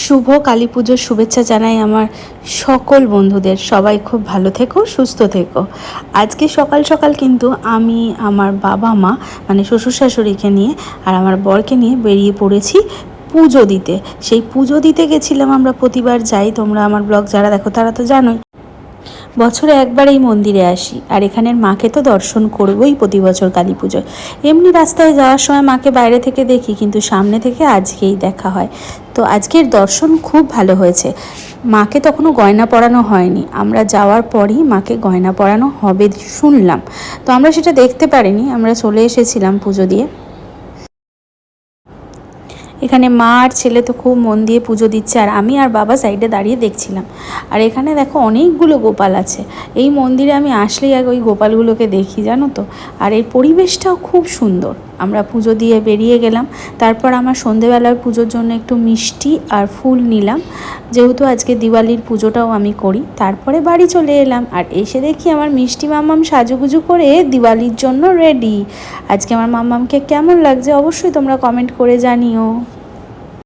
শুভ কালী পুজোর শুভেচ্ছা জানাই আমার সকল বন্ধুদের। সবাই খুব ভালো থেকো, সুস্থ থেকো। আজকে সকাল সকাল কিন্তু আমি আমার বাবা মা মানে শ্বশুর শাশুড়িকে নিয়ে আর আমার বরকে নিয়ে বেরিয়ে পড়েছি পুজো দিতে। সেই পুজো দিতে গেছিলাম আমরা প্রতিবার যাই, তোমরা আমার ব্লগ যারা দেখো তারা তো জানোই। বছরে একবার এই মন্দিরে আসি, আর এখানের মাকে তো দর্শন করবই প্রতি বছর কালী পুজোয়। এমনি রাস্তায় যাওয়ার সময় মাকে বাইরে থেকে দেখি, কিন্তু সামনে থেকে আজকেই দেখা হয়। তো আজকের দর্শন খুব ভালো হয়েছে। মাকে তখনও গয়না পরানো হয়নি। আমরা যাওয়ার পরই মাকে গয়না পরানো হবে শুনলাম। তো আমরা সেটা দেখতে পারিনি, আমরা চলে এসেছিলাম পুজো দিয়ে। এখানে মা আর ছেলে তো খুব মন দিয়ে পুজো দিচ্ছে, আর আমি আর বাবা সাইডে দাঁড়িয়ে দেখছিলাম। আর এখানে দেখো অনেকগুলো গোপাল আছে। এই মন্দিরে আমি আসলেই আগে ওই গোপালগুলোকে দেখি, জানো তো? আর এই পরিবেশটাও খুব সুন্দর। আমরা পুজো দিয়ে বেরিয়ে গেলাম। তারপর আমার সন্ধেবেলার পুজোর জন্য একটু মিষ্টি আর ফুল নিলাম। যেহেতু আজকে দিওয়ালির পুজোটাও আমি করি, তারপরে বাড়ি চলে এলাম। আর এসে দেখি আমার মিষ্টি মাম্মাম সাজুগুজু করে দিওয়ালির জন্য রেডি আজকে আমার মাম্মামকে কেমন লাগছে অবশ্যই তোমরা কমেন্ট করে জানিও।